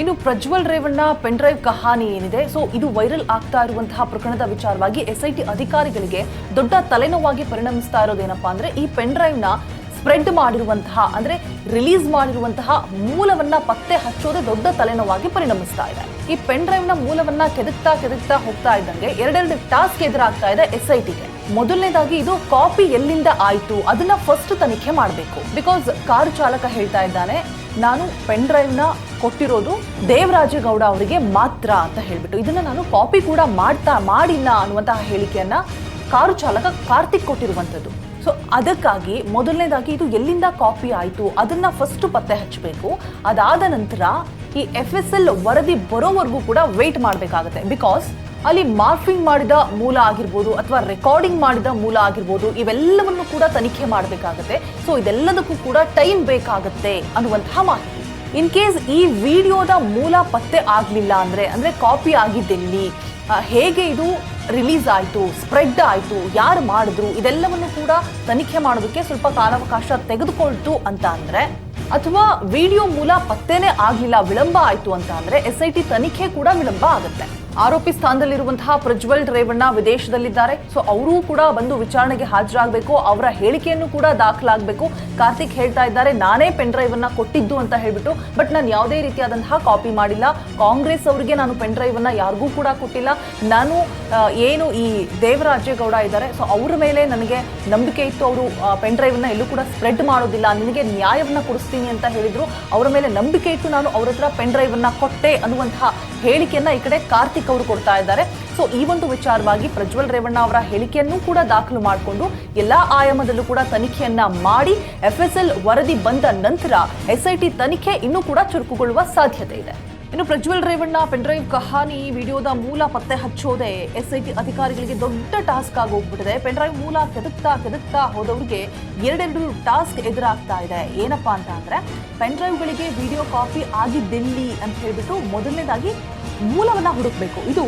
ಇನ್ನು Prajwal Revanna pen drive ಕಹಾನಿ ಏನಿದೆ? ಸೊ ಇದು ವೈರಲ್ ಆಗ್ತಾ ಇರುವಂತಹ ಪ್ರಕರಣದ ವಿಚಾರವಾಗಿ ಎಸ್ಐಟಿ ಅಧಿಕಾರಿಗಳಿಗೆ ದೊಡ್ಡ ತಲೆನೋವಾಗಿ ಪರಿಣಮಿಸ್ತಾ ಇರೋದೇನಪ್ಪಾ ಅಂದ್ರೆ ಈ ಪೆನ್ ಡ್ರೈವ್ನ ಸ್ಪ್ರೆಡ್ ಮಾಡಿರುವಂತಹ, ಅಂದ್ರೆ ರಿಲೀಸ್ ಮಾಡಿರುವಂತಹ ಮೂಲವನ್ನ ಪತ್ತೆ ಹಚ್ಚೋದೇ ದೊಡ್ಡ ತಲೆನೋವಾಗಿ ಪರಿಣಮಿಸ್ತಾ ಇದೆ. ಈ ಪೆನ್ ಡ್ರೈವ್ನ ಮೂಲವನ್ನ ಕೆದಕ್ತಾ ಕೆದಕ್ತಾ ಹೋಗ್ತಾ ಇದ್ದಂಗೆ ಎರಡೆರಡು ಟಾಸ್ಕ್ ಎದುರಾಗ್ತಾ ಇದೆ ಎಸ್ ಐ ಟಿಗೆ ಮೊದಲನೇದಾಗಿ ಇದು ಕಾಪಿ ಎಲ್ಲಿಂದ ಆಯ್ತು, ಅದನ್ನ ಫಸ್ಟ್ ತನಿಖೆ ಮಾಡಬೇಕು. ಬಿಕಾಸ್ ಕಾರು ಚಾಲಕ ಹೇಳ್ತಾ ಇದ್ದಾನೆ, ನಾನು ಪೆನ್ ಡ್ರೈವ್ನ ಕೊಟ್ಟಿರೋದು ದೇವರಾಜೇಗೌಡ ಅವರಿಗೆ ಮಾತ್ರ ಅಂತ ಹೇಳ್ಬಿಟ್ಟು. ಇದನ್ನ ನಾನು ಕಾಪಿ ಕೂಡ ಮಾಡ್ತಾ, ಮಾಡಿಲ್ಲ ಅನ್ನುವಂತಹ ಹೇಳಿಕೆಯನ್ನ ಕಾರು ಚಾಲಕ ಕಾರ್ತಿಕ್ ಕೊಟ್ಟಿರುವಂಥದ್ದು. ಸೊ ಅದಕ್ಕಾಗಿ ಮೊದಲನೇದಾಗಿ ಇದು ಎಲ್ಲಿಂದ ಕಾಪಿ ಆಯಿತು, ಅದನ್ನು ಫಸ್ಟ್ ಪತ್ತೆ ಹಚ್ಚಬೇಕು. ಅದಾದ ನಂತರ ಈ ಎಫ್ ಎಸ್ ಎಲ್ ವರದಿ ಬರೋವರೆಗೂ ಕೂಡ ವೆಯ್ಟ್ ಮಾಡಬೇಕಾಗುತ್ತೆ. ಬಿಕಾಸ್ ಅಲ್ಲಿ ಮಾರ್ಫಿಂಗ್ ಮಾಡಿದ ಮೂಲ ಆಗಿರ್ಬೋದು ಅಥವಾ ರೆಕಾರ್ಡಿಂಗ್ ಮಾಡಿದ ಮೂಲ ಆಗಿರ್ಬೋದು, ಇವೆಲ್ಲವನ್ನು ಕೂಡ ತನಿಖೆ ಮಾಡಬೇಕಾಗತ್ತೆ. ಸೊ ಇದೆಲ್ಲದಕ್ಕೂ ಕೂಡ ಟೈಮ್ ಬೇಕಾಗುತ್ತೆ ಅನ್ನುವಂತಹ ಮಾಹಿತಿ. ಇನ್ ಕೇಸ್ ಈ ವಿಡಿಯೋದ ಮೂಲ ಪತ್ತೆ ಆಗಲಿಲ್ಲ ಅಂದರೆ ಅಂದರೆ ಕಾಪಿ ಆಗಿದ್ದೆಲ್ಲಿ ಹೇಗೆ ಇದು ರಿಲೀಸ್ ಆಯಿತು, ಸ್ಪ್ರೆಡ್ ಆಯಿತು, ಯಾರು ಮಾಡಿದ್ರು, ಇದೆಲ್ಲವನ್ನು ಕೂಡ ತನಿಖೆ ಮಾಡೋದಕ್ಕೆ ಸ್ವಲ್ಪ ಕಾಲಾವಕಾಶ ತೆಗೆದುಕೊಳ್ತು ಅಂತ ಅಂದರೆ, ಅಥವಾ ವಿಡಿಯೋ ಮೂಲ ಪತ್ತೆನೇ ಆಗಲಿಲ್ಲ, ವಿಳಂಬ ಆಯಿತು ಅಂತ ಅಂದರೆ ಎಸ್ ಐ ಟಿ ತನಿಖೆ ಕೂಡ ವಿಳಂಬ ಆಗುತ್ತೆ. ಆರೋಪಿ ಸ್ಥಾನದಲ್ಲಿರುವಂತಹ ಪ್ರಜ್ವಲ್ ರೇವಣ್ಣ ವಿದೇಶದಲ್ಲಿದ್ದಾರೆ. ಸೊ ಅವರೂ ಕೂಡ ಬಂದು ವಿಚಾರಣೆಗೆ ಹಾಜರಾಗಬೇಕು. ಅವರ ಹೇಳಿಕೆಯನ್ನು ಕೂಡ ದಾಖಲಾಗಬೇಕು. ಕಾರ್ತಿಕ್ ಹೇಳ್ತಾ ಇದ್ದಾರೆ, ನಾನೇ ಪೆನ್ ಡ್ರೈವ್ ಅನ್ನ ಕೊಟ್ಟಿದ್ದು ಅಂತ ಹೇಳ್ಬಿಟ್ಟು, ಬಟ್ ನಾನು ಯಾವುದೇ ರೀತಿಯಾದಂತಹ ಕಾಪಿ ಮಾಡಿಲ್ಲ. ಕಾಂಗ್ರೆಸ್ ಅವರಿಗೆ ನಾನು ಪೆನ್ ಡ್ರೈವ್ ಅನ್ನ ಯಾರಿಗೂ ಕೂಡ ಕೊಟ್ಟಿಲ್ಲ. ನಾನು ಏನು ಈ ದೇವರಾಜೇಗೌಡ ಇದ್ದಾರೆ. ಸೊ ಅವರ ಮೇಲೆ ನನಗೆ ನಂಬಿಕೆ ಇತ್ತು. ಅವರು ಪೆನ್ ಡ್ರೈವ್ ಅನ್ನ ಎಲ್ಲೂ ಕೂಡ ಸ್ಪ್ರೆಡ್ ಮಾಡೋದಿಲ್ಲ. ನಿನಗೆ ನ್ಯಾಯವನ್ನ ಕೊಡಿಸ್ತೀನಿ ಅಂತ ಹೇಳಿದ್ರು. ಅವರ ಮೇಲೆ ನಂಬಿಕೆ ಇಟ್ಟು ನಾನು ಅವ್ರ ಹತ್ರ ಪೆನ್ ಡ್ರೈವ್ ಅನ್ನ ಕೊಟ್ಟೆ ಅನ್ನುವಂತಹ ಹೇಳಿಕೆಯನ್ನ ಈ ಕಡೆ ಕಾರ್ತಿಕ್ ಅವರು ಕೊಡ್ತಾ ಇದ್ದಾರೆ. ಸೊ ಈ ಒಂದು ವಿಚಾರವಾಗಿ ಪ್ರಜ್ವಲ್ ರೇವಣ್ಣ ಅವರ ಹೇಳಿಕೆಯನ್ನು ಕೂಡ ದಾಖಲು ಮಾಡಿಕೊಂಡು ಎಲ್ಲಾ ಆಯಾಮದಲ್ಲೂ ಕೂಡ ತನಿಖೆಯನ್ನ ಮಾಡಿ ಎಫ್ ಎಸ್ ಎಲ್ ವರದಿ ಬಂದ ನಂತರ ಎಸ್ಐಟಿ ತನಿಖೆ ಇನ್ನೂ ಕೂಡ ಚುರುಕುಗೊಳ್ಳುವ ಸಾಧ್ಯತೆ ಇದೆ. ಇನ್ನು ಪ್ರಜ್ವಲ್ ರೇವಣ್ಣ ಪೆನ್ಡ್ರೈವ್ ಕಹಾನಿ ವಿಡಿಯೋದ ಮೂಲ ಪತ್ತೆ ಹಚ್ಚೋದೇ ಎಸ್ಐಟಿ ಅಧಿಕಾರಿಗಳಿಗೆ ದೊಡ್ಡ ಟಾಸ್ಕ್ ಆಗಿ ಹೋಗ್ಬಿಟ್ಟಿದೆ ಪೆನ್ಡ್ರೈವ್ ಮೂಲ ಕೆದಕ್ತಾ ಕೆದಕ್ತಾ ಹೋದವರಿಗೆ ಎರಡೆರಡು ಟಾಸ್ಕ್ ಎದುರಾಗ್ತಾ ಇದೆ. ಏನಪ್ಪಾ ಅಂತ ಅಂದ್ರೆ ಪೆನ್ಡ್ರೈವ್ಗಳಿಗೆ ವಿಡಿಯೋ ಕಾಪಿ ಆಗಿದ್ದಿಲ್ಲಿ ಅಂತ ಹೇಳ್ಬಿಟ್ಟು ಮೊದಲನೇದಾಗಿ ಮೂಲವನ್ನ ಹುಡುಕಬೇಕು. ಇದು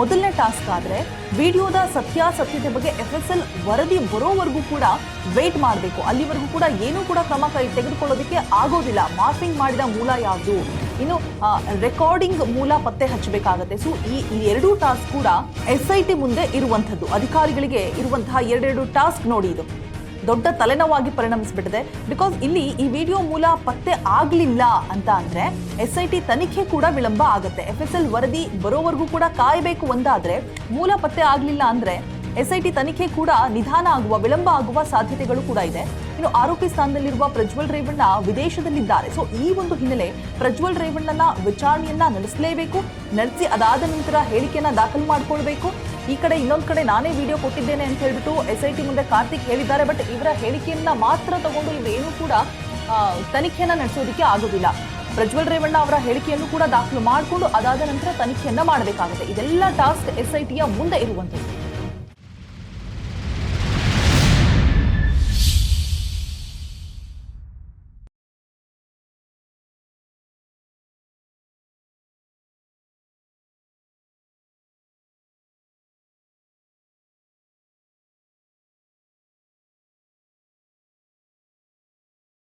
ಮೊದಲನೇ ಟಾಸ್ಕ್ ಆದ್ರೆ ವಿಡಿಯೋದ ಸತ್ಯಾಸತ್ಯತೆ ಬಗ್ಗೆ ಎಫ್ ಎಸ್ ಎಲ್ ವರದಿ ಬರೋವರೆಗೂ ಕೂಡ ವೆಯ್ಟ್ ಮಾಡಬೇಕು. ಅಲ್ಲಿವರೆಗೂ ಕೂಡ ಏನೂ ಕೂಡ ಕ್ರಮ ಕೈ ತೆಗೆದುಕೊಳ್ಳೋದಕ್ಕೆ ಆಗೋದಿಲ್ಲ. ಮಾರ್ಪಿಂಗ್ ಮಾಡಿದ ಮೂಲ ಯಾವುದು? ಇನ್ನು ರೆಕಾರ್ಡಿಂಗ್ ಮೂಲ ಪತ್ತೆ ಹಚ್ಚಬೇಕಾಗತ್ತೆ. ಸೊ ಈ ಈ ಎರಡೂ ಟಾಸ್ಕ್ ಕೂಡ ಎಸ್ ಐ ಟಿ ಮುಂದೆ ಇರುವಂಥದ್ದು. ಅಧಿಕಾರಿಗಳಿಗೆ ಇರುವಂತಹ ಎರಡೆರಡು ಟಾಸ್ಕ್ ನೋಡಿ ಇದು. ದೊಡ್ಡ ತಲೆನೋವಾಗಿ ಪರಿಣಮಿಸ್ಬಿಟ್ಟಿದೆ. ಬಿಕಾಸ್ ಇಲ್ಲಿ ಈ ವಿಡಿಯೋ ಮೂಲ ಪತ್ತೆ ಆಗಲಿಲ್ಲ ಅಂತ ಅಂದ್ರೆ ಎಸ್ ಐ ಟಿ ತನಿಖೆ ಕೂಡ ವಿಳಂಬ ಆಗುತ್ತೆ. ಎಫ್ ಎಸ್ ಎಲ್ ವರದಿ ಬರೋವರೆಗೂ ಕೂಡ ಕಾಯಬೇಕು ಒಂದಾದ್ರೆ ಮೂಲ ಪತ್ತೆ ಆಗಲಿಲ್ಲ ಅಂದ್ರೆ ಎಸ್ ಐ ಟಿ ತನಿಖೆ ಕೂಡ ನಿಧಾನ ಆಗುವ, ವಿಳಂಬ ಆಗುವ ಸಾಧ್ಯತೆಗಳು ಕೂಡ ಇದೆ. ಇನ್ನು ಆರೋಪಿ ಸ್ಥಾನದಲ್ಲಿರುವ ಪ್ರಜ್ವಲ್ ರೇವಣ್ಣ ವಿದೇಶದಲ್ಲಿದ್ದಾರೆ. ಸೊ ಈ ಒಂದು ಹಿನ್ನೆಲೆ ಪ್ರಜ್ವಲ್ ರೇವಣ್ಣನ ವಿಚಾರಣೆಯನ್ನ ನಡೆಸಲೇಬೇಕು. ನಡೆಸಿ ಅದಾದ ನಂತರ ಹೇಳಿಕೆಯನ್ನ ದಾಖಲು ಮಾಡಿಕೊಳ್ಬೇಕು. ಈ ಕಡೆ ಇನ್ನೊಂದು ಕಡೆ ನಾನೇ ವಿಡಿಯೋ ಕೊಟ್ಟಿದ್ದೇನೆ ಅಂತ ಹೇಳ್ಬಿಟ್ಟು ಎಸ್ ಮುಂದೆ ಕಾರ್ತಿಕ್ ಹೇಳಿದ್ದಾರೆ. ಬಟ್ ಇವರ ಹೇಳಿಕೆಯನ್ನ ಮಾತ್ರ ತಗೊಂಡು ಇವರೇನು ಕೂಡ ತನಿಖೆಯನ್ನ ನಡೆಸೋದಕ್ಕೆ ಆಗೋದಿಲ್ಲ. ಪ್ರಜ್ವಲ್ ರೇವಣ್ಣ ಅವರ ಹೇಳಿಕೆಯನ್ನು ಕೂಡ ದಾಖಲು ಮಾಡಿಕೊಂಡು ಅದಾದ ನಂತರ ತನಿಖೆಯನ್ನ ಮಾಡಬೇಕಾಗುತ್ತೆ. ಇದೆಲ್ಲ ಟಾಸ್ಕ್ ಎಸ್ ಐ ಮುಂದೆ ಇರುವಂಥದ್ದು